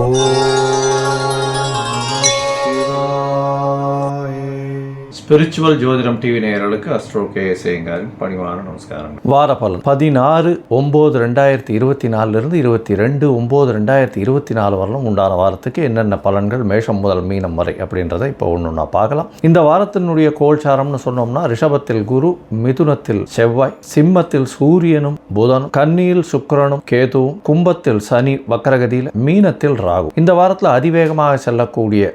Oh. Spiritual ஜோதிடம் TV நேயர்களுக்கு astro K சேங்காரின் பணிவான நமஸ்காரம். வார பலன். பதினாறு ஒம்பது ரெண்டாயிரத்தி இருபத்தி நாலுலேருந்து இருபத்தி ரெண்டு ஒம்பது ரெண்டாயிரத்தி இருபத்தி நாலு வரலும் உண்டான வாரத்துக்கு என்னென்ன பலன்கள் மேஷம் முதல் மீனம் வரை அப்படின்றத இப்போ ஒன்று ஒன்றா பார்க்கலாம். இந்த வாரத்தினுடைய கோல்சாரம்னு சொன்னோம்னா ரிஷபத்தில் குரு மிதுனத்தில் செவ்வாய் சிம்மத்தில் சூரியனும் புதனும் கன்னியில் சுக்கரனும் கேதுவும் கும்பத்தில் சனி வக்கரகதியில் மீனத்தில் ராகு. இந்த வாரத்தில் அதிவேகமாக செல்லக்கூடிய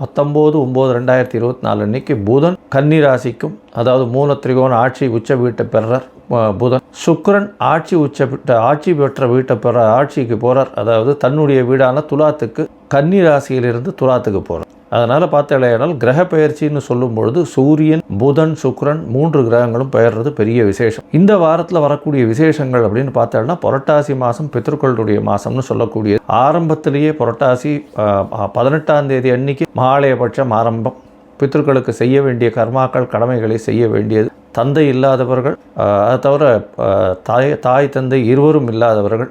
பத்தொம்போது ஒம்பது ரெண்டாயிரத்தி இருபத்தி நாலு அன்னைக்கு புதன் கன்னி ராசிக்கும் அதாவது மூல திரிகோண ஆட்சி உச்ச வீட்டை பெறார் புதன். சுக்கரன் ஆட்சி உச்ச ஆட்சி பெற்ற வீட்டை பெற ஆட்சிக்கு போகிறார் அதாவது தன்னுடைய வீடான துலாத்துக்கு கன்னி ராசியிலிருந்து துலாத்துக்கு போகிறார் அதனால் பார்த்தாலேயானால் கிரக பெயர்ச்சின்னு சொல்லும் பொழுது சூரியன் புதன் சுக்ரன் மூன்று கிரகங்களும் பெயர்றது பெரிய விசேஷம். இந்த வாரத்தில் வரக்கூடிய விசேஷங்கள் அப்படின்னு பார்த்தோம்னா புரட்டாசி மாதம் பித்திருக்களுடைய மாதம்னு சொல்லக்கூடிய ஆரம்பத்திலேயே புரட்டாசி பதினெட்டாம் தேதி அன்னைக்கு மகாலயபட்சம் ஆரம்பம். பித்திருக்களுக்கு செய்ய வேண்டிய கர்மாக்கள் கடமைகளை செய்ய வேண்டியது. தந்தை இல்லாதவர்கள் அதை தவிர தாய் தாய் தந்தை இருவரும் இல்லாதவர்கள்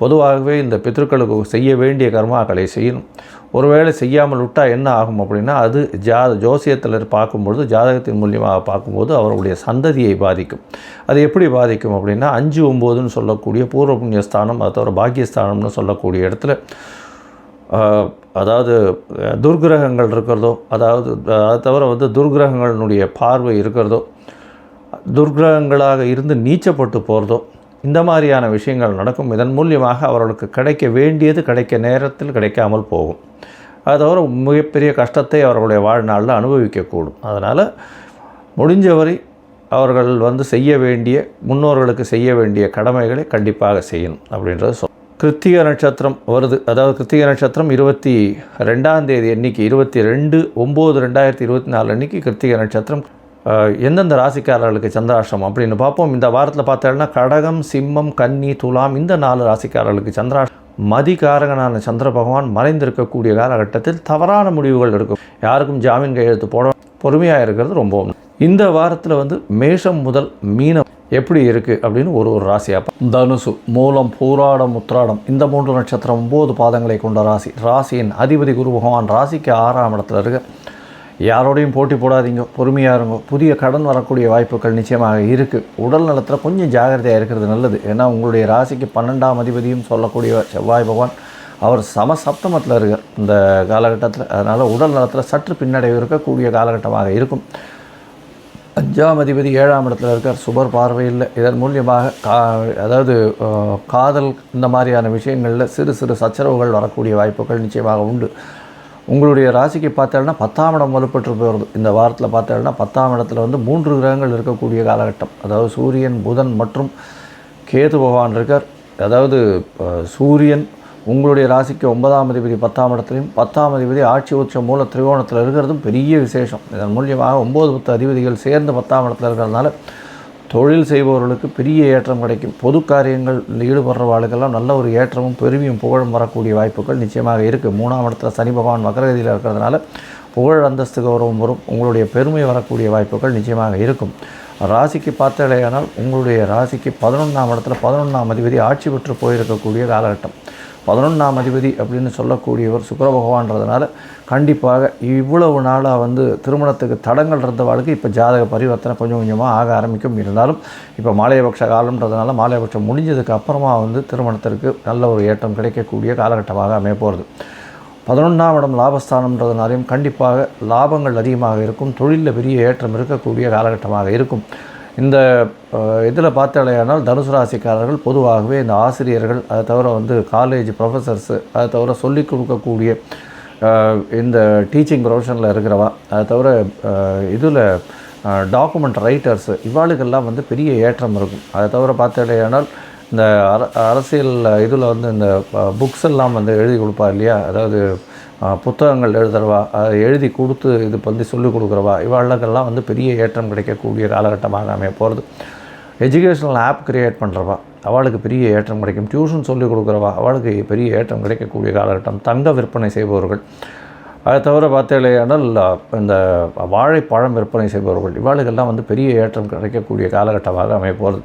பொதுவாகவே இந்த பித்ருக்களுக்கு செய்ய வேண்டிய கர்மாக்களை செய்யணும். ஒருவேளை செய்யாமல் விட்டால் என்ன ஆகும் அப்படின்னா அது ஜா ஜோசியத்தில் பார்க்கும்பொழுது ஜாதகத்தின் மூலியமாக பார்க்கும்போது அவர்களுடைய சந்ததியை பாதிக்கும். அது எப்படி பாதிக்கும் அப்படின்னா அஞ்சு ஒம்போதுன்னு சொல்லக்கூடிய பூர்வ புண்ணியஸ்தானம் அது தவிர பாக்கியஸ்தானம்னு சொல்லக்கூடிய இடத்துல அதாவது துர்கிரகங்கள் இருக்கிறதோ அதாவது அதை தவிர வந்து துர்கிரகங்களினுடைய பார்வை இருக்கிறதோ துர்கிரகங்களாக இருந்து நீச்சப்பட்டு போகிறதோ இந்த மாதிரியான விஷயங்கள் நடக்கும். இதன் மூலியமாக அவர்களுக்கு கிடைக்க வேண்டியது கிடைக்க நேரத்தில் கிடைக்காமல் போகும். அது தவிர மிகப்பெரிய கஷ்டத்தை அவர்களுடைய வாழ்நாளில் அனுபவிக்கக்கூடும். அதனால் முடிஞ்சவரை அவர்கள் வந்து செய்ய வேண்டிய முன்னோர்களுக்கு செய்ய வேண்டிய கடமைகளை கண்டிப்பாக செய்யணும் அப்படின்றது சொல். கிருத்திக நட்சத்திரம் வருது. அதாவது கிருத்திக நட்சத்திரம் இருபத்தி ரெண்டாம் தேதி அன்னைக்கு இருபத்தி ரெண்டு ஒம்பது ரெண்டாயிரத்தி இருபத்தி நாலு அன்னைக்கு கிருத்திக நட்சத்திரம் எந்தெந்த ராசிக்காரர்களுக்கு சந்திராஷ்டிரம் அப்படின்னு பார்ப்போம். இந்த வாரத்தில் பார்த்தோம்னா கடகம் சிம்மம் கன்னி துலாம் இந்த நாலு ராசிக்காரர்களுக்கு சந்திராஷ்டிரம் மதிகாரகனான சந்திர பகவான் மறைந்திருக்கக்கூடிய காலகட்டத்தில் தவறான முடிவுகள் இருக்கும் யாருக்கும் ஜாமீன் கையெழுத்து போட பொறுமையாக இருக்கிறது ரொம்ப இந்த வாரத்தில் வந்து மேஷம் முதல் மீனம் எப்படி இருக்குது அப்படின்னு ஒரு ஒரு ராசியாக தனுசு மூலம் பூராடம் உத்ராடம் இந்த மூன்று நட்சத்திரம் ஒம்பது பாதங்களை கொண்ட ராசி. ராசியின் அதிபதி குரு பகவான் ராசிக்கு ஆறாம் இடத்துல இருக்க யாரோடையும் போட்டி போடாதீங்க பொறுமையாக இருங்க. புதிய கடன் வரக்கூடிய வாய்ப்புகள் நிச்சயமாக இருக்குது உடல் நலத்தில் கொஞ்சம் ஜாகிரதையாக இருக்கிறது நல்லது. ஏன்னா உங்களுடைய ராசிக்கு பன்னெண்டாம் அதிபதியும் சொல்லக்கூடிய செவ்வாய் பகவான். அவர் சம சப்தமத்தில் இருக்கார் இந்த காலகட்டத்தில். அதனால் உடல் நலத்தில் சற்று பின்னடைவு இருக்கக்கூடிய காலகட்டமாக இருக்கும். அஞ்சாம் அதிபதி ஏழாம் இடத்துல இருக்கார். சுபர் பார்வையில் இதன் மூலியமாக கா அதாவது காதல் இந்த மாதிரியான விஷயங்களில் சிறு சிறு சச்சரவுகள் வரக்கூடிய வாய்ப்புகள் நிச்சயமாக உண்டு. உங்களுடைய ராசிக்கு பார்த்தோம்னா பத்தாம் இடம் வலுப்பட்டு போகிறது. இந்த வாரத்தில் பார்த்தோம்னா பத்தாம் இடத்துல வந்து மூன்று கிரகங்கள் இருக்கக்கூடிய காலகட்டம். அதாவது சூரியன் புதன் மற்றும் கேது பகவான் இருக்கார். அதாவது சூரியன் உங்களுடைய ராசிக்கு ஒன்பதாம் அதிபதி பத்தாம் இடத்துலையும் பத்தாம் அதிபதி ஆட்சி உச்சம் மூல திரிகோணத்தில் இருக்கிறதும் பெரிய விசேஷம். இதன் மூலியமாக ஒம்பது பத்து அதிபதிகள் சேர்ந்து பத்தாம் இடத்துல இருக்கிறதுனால தொழில் செய்பவர்களுக்கு பெரிய ஏற்றம் கிடைக்கும். பொது காரியங்கள் ஈடுபடுறவாளுக்கெல்லாம் நல்ல ஒரு ஏற்றமும் பெருமையும் புகழும் வரக்கூடிய வாய்ப்புகள் நிச்சயமாக இருக்குது மூணாம் இடத்துல சனி பகவான் மகரகதியில் இருக்கிறதுனால புகழ் அந்தஸ்து கௌரவம் வரும். உங்களுடைய பெருமை வரக்கூடிய வாய்ப்புகள் நிச்சயமாக இருக்கும். ராசிக்கு பார்த்தாலேயானால் உங்களுடைய ராசிக்கு பதினொன்றாம் இடத்துல பதினொன்றாம் அதிபதி ஆட்சி பெற்று போயிருக்கக்கூடிய காலகட்டம். பதினொன்றாம் அதிபதி அப்படின்னு சொல்லக்கூடியவர் சுக்கர பகவான்றதுனால கண்டிப்பாக இவ்வளவு நாளாக வந்து திருமணத்துக்கு தடங்கள் இருந்த வாழ்க்கை இப்போ ஜாதக பரிவர்த்தனை கொஞ்சம் கொஞ்சமாக ஆக ஆரம்பிக்கும். இருந்தாலும் இப்போ மாலையபக்ஷ காலம்ன்றதுனால மாலையபக்ஷம் முடிஞ்சதுக்கு அப்புறமா வந்து திருமணத்திற்கு நல்ல ஒரு ஏற்றம் கிடைக்கக்கூடிய காலகட்டமாக அமைய போகிறது பதினொன்றாம் இடம் லாபஸ்தானம்ன்றதுனாலையும் கண்டிப்பாக லாபங்கள் அதிகமாக இருக்கும். தொழிலில் பெரிய ஏற்றம் இருக்கக்கூடிய காலகட்டமாக இருக்கும். இந்த இதில் பார்த்தாலேயானால் தனுசு ராசிக்காரர்கள் பொதுவாகவே இந்த ஆசிரியர்கள் அதை தவிர வந்து காலேஜ் ப்ரொஃபஸர்ஸு அதை தவிர சொல்லிக் கொடுக்கக்கூடிய இந்த டீச்சிங் ப்ரொஃபஷனில் இருக்கிறவா அதை தவிர இதில் டாக்குமெண்ட் ரைட்டர்ஸு இவாளுக்கெல்லாம் வந்து பெரிய ஏற்றம் இருக்கும். அதை தவிர பார்த்தாலேயானால் இந்த அர அரசியல் இதில் வந்து இந்த புக்ஸ் எல்லாம் வந்து எழுதி கொடுப்பா இல்லையா? அதாவது புத்தகங்கள் எழுதுறவா அதை எழுதி கொடுத்து இது வந்து சொல்லிக் கொடுக்குறவா இவாளுக்கெல்லாம் வந்து பெரிய ஏற்றம் கிடைக்கக்கூடிய காலகட்டமாக அமைய போகிறது எஜுகேஷனல் ஆப் கிரியேட் பண்ணுறவா அவளுக்கு பெரிய ஏற்றம் கிடைக்கும். டியூஷன் சொல்லிக் கொடுக்குறவா அவளுக்கு பெரிய ஏற்றம் கிடைக்கக்கூடிய காலகட்டம். தங்க விற்பனை செய்பவர்கள். அதை தவிர பார்த்தேலையானால் இந்த வாழைப்பழம் விற்பனை செய்பவர்கள் இவாளுக்கெல்லாம் வந்து பெரிய ஏற்றம் கிடைக்கக்கூடிய காலகட்டமாக அமைய போகிறது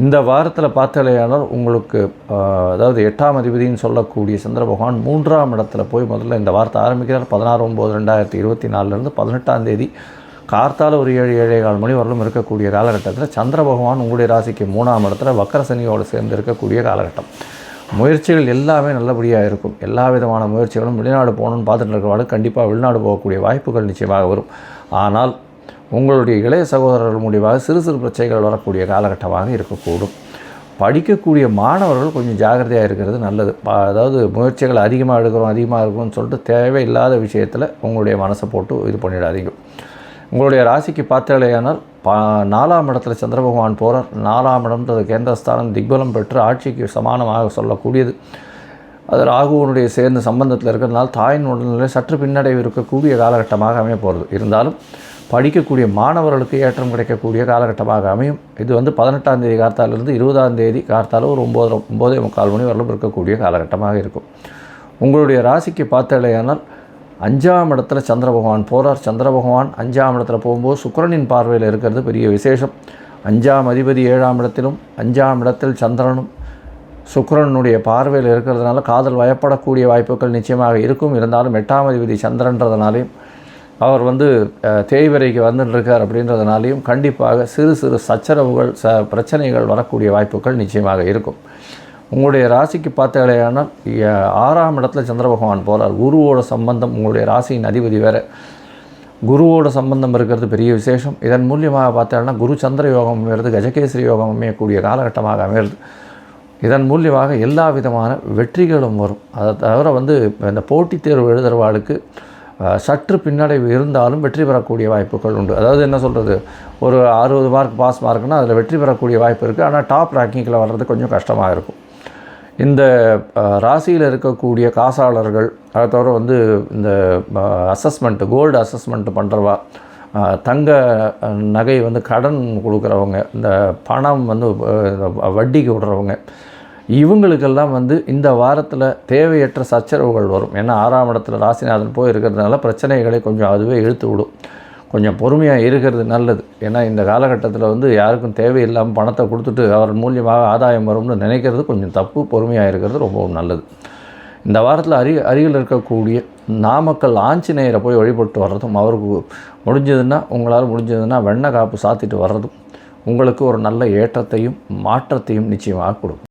இந்த வாரத்தில் பார்த்தலையானால் உங்களுக்கு அதாவது எட்டாம் அதிபதினு சொல்லக்கூடிய சந்திர பகவான் மூன்றாம் இடத்துல போய் முதல்ல இந்த வாரத்தை ஆரம்பிக்கிறார். பதினாறு ஒம்பது ரெண்டாயிரத்தி இருபத்தி நாலுலேருந்து பதினெட்டாம் தேதி கார்த்தால ஒரு ஏழு ஏழே கால் மணி வரலும் இருக்கக்கூடிய காலகட்டத்தில் சந்திர பகவான் உங்களுடைய ராசிக்கு மூணாம் இடத்துல வக்கரசனியோடு சேர்ந்து இருக்கக்கூடிய காலகட்டம். முயற்சிகள் எல்லாமே நல்லபடியாக இருக்கும். எல்லா விதமான முயற்சிகளும் வெளிநாடு போகணும்னு பார்த்துட்டு இருக்கிறவாடு கண்டிப்பாக வெளிநாடு போகக்கூடிய வாய்ப்புகள் நிச்சயமாக வரும். ஆனால் உங்களுடைய இளைய சகோதரர்கள் மூலியமாக சிறு சிறு பிரச்சனைகள் வரக்கூடிய காலகட்டமாக இருக்கக்கூடும். படிக்கக்கூடிய மாணவர்கள் கொஞ்சம் ஜாக்கிரதையாக இருக்கிறது நல்லது. அதாவது முயற்சிகள் அதிகமாக எடுக்கிறோம் அதிகமாக இருக்கணும்னு சொல்லிட்டு தேவையில்லாத விஷயத்தில் உங்களுடைய மனசை போட்டு இது பண்ணிடாதீங்க. உங்களுடைய ராசிக்கு பார்த்தாலேயானால் பா நாலாம் இடத்துல சந்திர பகவான் போகிறார் நாலாம் இடம்ன்றது கேந்திரஸ்தானம் திக்பலம் பெற்று ஆட்சிக்கு சமானமாக சொல்லக்கூடியது. அது ராகுவனுடைய சேர்ந்த சம்பந்தத்தில் இருக்கிறதுனால தாயின் உடல்நிலை சற்று பின்னடைவு இருக்கக்கூடிய காலகட்டமாக அமைய போகிறது இருந்தாலும் படிக்கக்கூடிய மாணவர்களுக்கு ஏற்றம் கிடைக்கக்கூடிய காலகட்டமாக அமையும். இது வந்து பதினெட்டாம் தேதி கார்த்தாலிருந்து இருபதாம் தேதி கார்த்தால ஒரு ஒம்பது ஒம்போதே முக்கால் மணி வரலும் இருக்கக்கூடிய காலகட்டமாக இருக்கும். உங்களுடைய ராசிக்கு பார்த்தாலேயானால் அஞ்சாம் இடத்துல சந்திர பகவான் போகிறார் சந்திர பகவான் அஞ்சாம் இடத்துல போகும்போது சுக்கிரனின் பார்வையில் இருக்கிறது பெரிய விசேஷம். அஞ்சாம் அதிபதி ஏழாம் இடத்திலும் அஞ்சாம் இடத்தில் சந்திரனும் சுக்கரனுடைய பார்வையில் இருக்கிறதுனால காதல் வயப்படக்கூடிய வாய்ப்புகள் நிச்சயமாக இருக்கும். இருந்தாலும் எட்டாம் அதிபதி சந்திரன்றதுனாலையும் அவர் வந்து தேய்வரைக்கு வந்துட்டுருக்கார் அப்படின்றதுனாலையும் கண்டிப்பாக சிறு சிறு சச்சரவுகள் ச பிரச்சனைகள் வரக்கூடிய வாய்ப்புகள் நிச்சயமாக இருக்கும். உங்களுடைய ராசிக்கு பார்த்தாலேயானால் ஆறாம் இடத்துல சந்திர பகவான் போகிறார் குருவோட சம்பந்தம் உங்களுடைய ராசியின் அதிபதி வேறு. குருவோட சம்பந்தம் இருக்கிறது பெரிய விசேஷம். இதன் மூலியமாக பார்த்தோம்னா குரு சந்திர யோகம் அமையிறது கஜகேசரி யோகம் அமையக்கூடிய காலகட்டமாக அமையிறது இதன் மூலியமாக எல்லா விதமான வெற்றிகளும் வரும். அதை தவிர வந்து இந்த போட்டித் தேர்வு எழுதுகிறவாளுக்கு சற்று பின்னடைவு இருந்தாலும் வெற்றி பெறக்கூடிய வாய்ப்புகள் உண்டு. அதாவது என்ன சொல்கிறது ஒரு அறுபது மார்க் பாஸ் மார்க்னால் அதில் வெற்றி பெறக்கூடிய வாய்ப்பு இருக்குது ஆனால் டாப் ரேங்கிங்கில் வர்றது கொஞ்சம் கஷ்டமாக இருக்கும். இந்த ராசியில் இருக்கக்கூடிய காசாளர்கள் அதை தவிர வந்து இந்த அசஸ்மெண்ட்டு கோல்டு அசஸ்மெண்ட்டு பண்ணுறவா தங்க நகை வந்து கடன் கொடுக்குறவங்க இந்த பணம் வந்து வட்டிக்கு விடுறவங்க இவங்களுக்கெல்லாம் வந்து இந்த வாரத்தில் தேவையற்ற சச்சரவுகள் வரும். ஏன்னா ஆறாம் இடத்துல ராசிநாதன் போய் இருக்கிறதுனால பிரச்சனைகளை கொஞ்சம் அதுவே இழுத்து விடும். கொஞ்சம் பொறுமையாக இருக்கிறது நல்லது. ஏன்னா இந்த காலகட்டத்தில் வந்து யாருக்கும் தேவையில்லாமல் பணத்தை கொடுத்துட்டு அவர் மூலியமாக ஆதாயம் வரும்னு நினைக்கிறது கொஞ்சம் தப்பு. பொறுமையாக இருக்கிறது ரொம்பவும் நல்லது. இந்த வாரத்தில் அரி அருகில் இருக்கக்கூடிய நாமக்கல் ஆஞ்சநேயரை போய் வழிபட்டு வர்றதும் அவருக்கு முடிஞ்சதுன்னா உங்களால் முடிஞ்சதுன்னா வெண்ணெய் காப்பு சாத்திட்டு வர்றதும் உங்களுக்கு ஒரு நல்ல ஏற்றத்தையும் மாற்றத்தையும் நிச்சயமாக கொடுக்கும்.